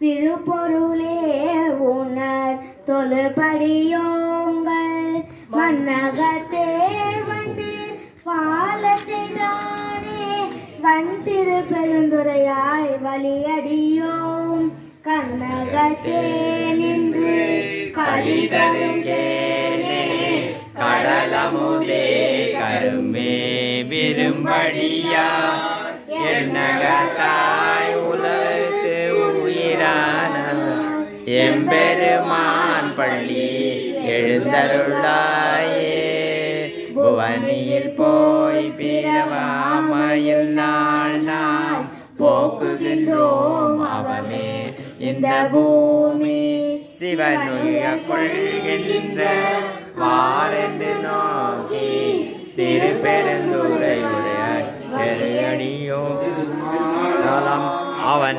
விழுப்பொருளே உணர் தொழுபடியோங்கள். மன்னகத்தே வந்து வாழ செய்தானே. வன் திரு பெருந்துரையாய் வலியடியோம் கண்ணகத்தே நின்று கழிதருங்கேனே கடலமுதே கருமே விரும்படியா? எண்ணகத்தாய் எம்பெருமான் பள்ளி எழுந்தருளாயே. புவனியில் போய் பிறவாமையில் நாள் நாள் போக்குகின்றோம் அவமே இந்த பூமி சிவனுய கொள்கின்ற வாரென்று நோக்கி திருப்பெருந்துரையுடைய பெரியடியோ